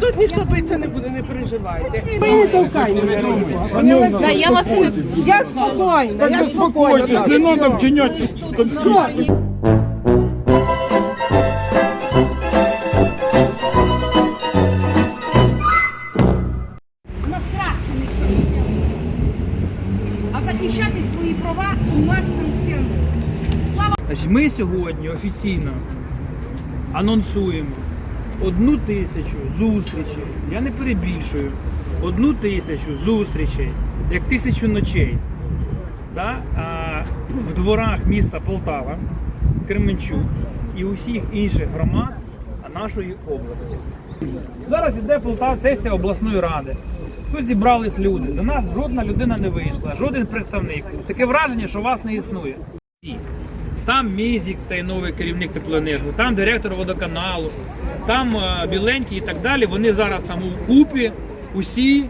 Та тут ніхто битися не буде, не переживайте. Ми не толкаємо. Да, я вас не Я спокійна, я спокійна. Не треба вчиняти конфлікт. у нас красний ніхто. А захищати свої права у нас санкціонує. Значить, ми сьогодні офіційно анонсуємо одну тисячу зустрічей. Я не перебільшую. Одну тисячу зустрічей, як тисячу ночей. Да? А, в дворах міста Полтава, Кременчук і усіх інших громад нашої області. Зараз іде Полтава сесія обласної ради. Тут зібрались люди. До нас жодна людина не вийшла, жоден представник. Таке враження, що вас не існує. Там Мізік, цей новий керівник теплоенерго, там директор водоканалу, там е, Біленький і так далі. Вони зараз там у купі, усі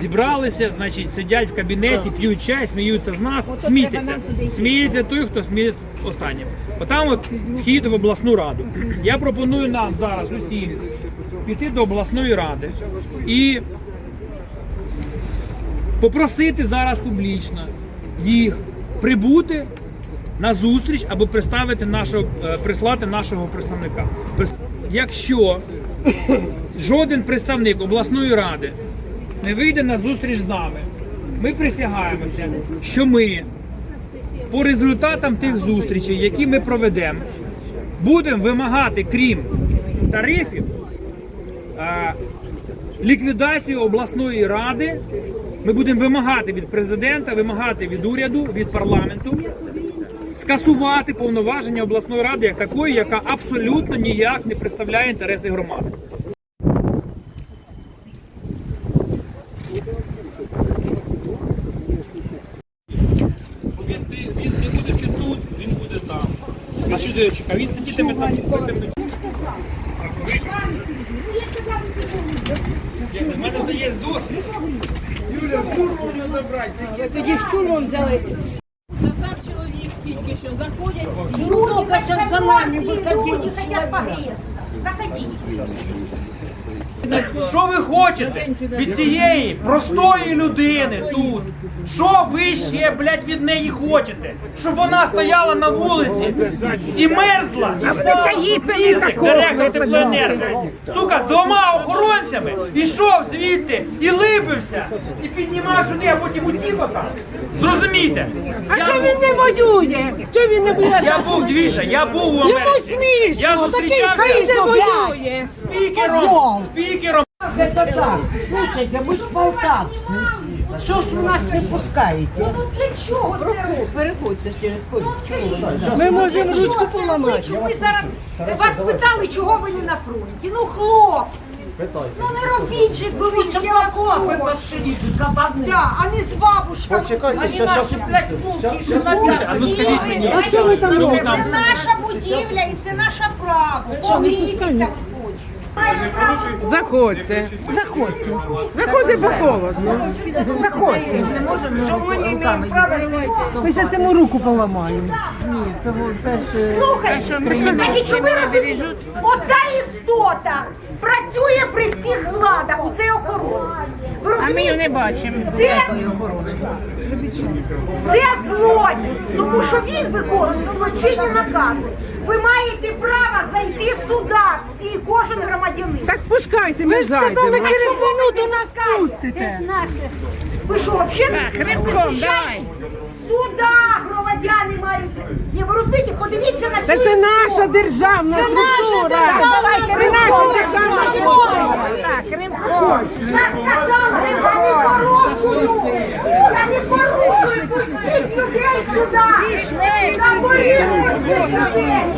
зібралися, значить, сидять в кабінеті, п'ють чай, сміються з нас, смійтеся. Сміється той, хто сміється останнім. Отам от вхід в обласну раду. Я пропоную нам зараз усім піти до обласної ради і попросити зараз публічно їх прибути на зустріч або представити нашого, е, прислати нашого представника. Якщо жоден представник обласної ради не вийде на зустріч з нами, ми присягаємося, що ми по результатам тих зустрічей, які ми проведемо, будемо вимагати, крім тарифів, е, ліквідацію обласної ради. Ми будемо вимагати від президента, вимагати від уряду, від парламенту скасувати повноваження обласної ради як такої, яка абсолютно ніяк не представляє інтереси громади. Він, ти- він не буде ти тут, він буде там. А що ти чекав? Він сидітиме там. У мене вже є досвід. Тоді штурмом взяли. Заходять. Люди хотят за нами люди хотят погреться. Заходите. Що ви хочете від цієї простої людини тут? Що ви ще, блядь, від неї хочете? Щоб вона стояла на вулиці і мерзла? Ізик, директор теплоенерго. Сука, з двома охоронцями ішов звідти і либився, і піднімав сюди, а потім утік отам. Зрозумійте? А Я чого був- він не воює? Чого він не воює? Я був, дивіться, я був у Йому Америці. смішно, Я такий зустрічався син не воює. спікером, спікером Это так. Слушайте, мы ж полтавцы. Что ж вы нас не пускаете? Ну для чого це робити? Переходьте через поле. Ми можемо ручку поламати. Що ви зараз вас питали, чого ви не на фронті? Ну хлопці, ну не робіть же це, я вас прошу. Да, а не з бабушками. Они наши, блядь, волки А ну скажіть мені, що що? Це наша будівля і це наше право. Погрітися хоч. Заходьте. Заходьте. Заходьте, бо холодно. Заходьте. Ми зараз йому руку поламаємо. Слухай, значить, що ви розумієте, оця істота працює при всіх владах, у цей охоронець. Ви розумієте? не бачимо. Це, це злочин, тому що він виконує злочинні накази. Ви маєте право зайти сюди, всі, кожен громадянин. Так пускайте, ми ж сказали, через минуту нас пустите. Ви що, взагалі? Рибком, давай. Сюди громадяни мають. Ні, ви розумієте, подивіться на Та цю це наша державна Це наша структура. державна Це наша державна Наша структура. Так, Римко. Я сказала, я не порушую! Я не порушую! Пустіть людей сюди! Заборіть, пустіть людей!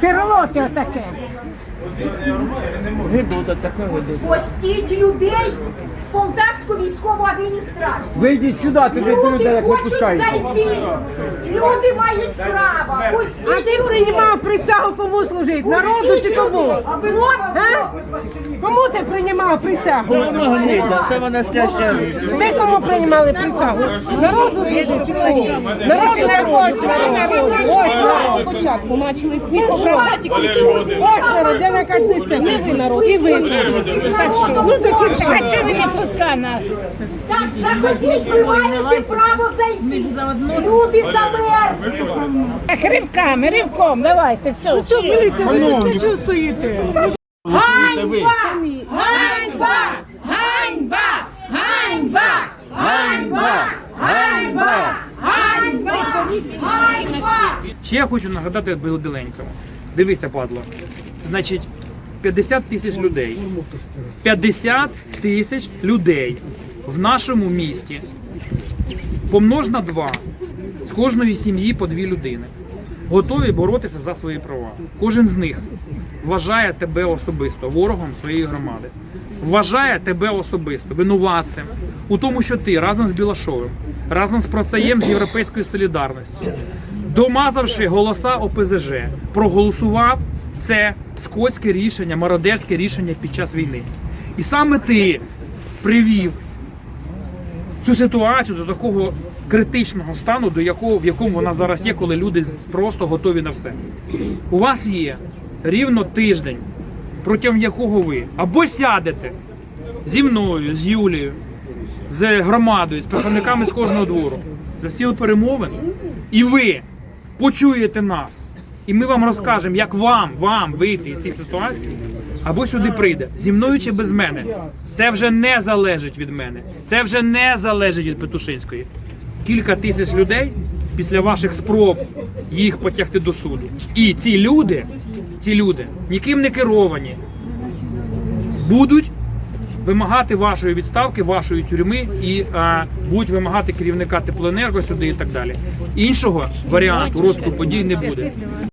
Сирло ти отаке. Пустіть людей! в Полтавську військову адміністрацію. Вийдіть сюди, туди до Люди людей, як не хочуть пускають. зайти. Люди мають право. А ти приймав присягу кому служити? Народу чи кому? А? Кому ти приймав присягу? Ви кому приймали присягу? Народу служити чи кому? Народу також. Ось народ. Спочатку почали всі. Ось народ, де на картиці. Не ви народ, і ви всі. Так що, ну такі А чого ви не пускаєте нас? Так заходіть, ви маєте право зайти. Люди замерзли. Так, ривками, ривком, давайте, все. Ну що, Дивіться, ви тут не чого стоїте? Ганьба! Ганьба! Ганьба! Ганьба! Ганьба! Ганьба! Ганьба! Ганьба! Ще я хочу нагадати Белоделенькому. Дивися, падло. Значить, 50 тисяч людей. 50 тисяч людей в нашому місті. Помнож на два. З кожної сім'ї по дві людини. Готові боротися за свої права. Кожен з них вважає тебе особисто ворогом своєї громади. Вважає тебе особисто винуватцем у тому, що ти разом з Білашовим, разом з процеєм з Європейської солідарності, домазавши голоса ОПЗЖ, проголосував це скотське рішення, мародерське рішення під час війни. І саме ти привів цю ситуацію до такого критичного стану, до якого в якому вона зараз є, коли люди просто готові на все. У вас є рівно тиждень, протягом якого ви або сядете зі мною, з Юлією, з громадою, з представниками з кожного двору, за стіл перемовин, і ви почуєте нас. І ми вам розкажемо, як вам, вам вийти з цієї ситуації, або сюди прийде зі мною чи без мене. Це вже не залежить від мене. Це вже не залежить від Петушинської. Кілька тисяч людей після ваших спроб їх потягти до суду. І ці люди, ці люди ніким не керовані, будуть вимагати вашої відставки, вашої тюрми і а, будуть вимагати керівника теплоенерго сюди і так далі. Іншого варіанту розвитку подій не буде.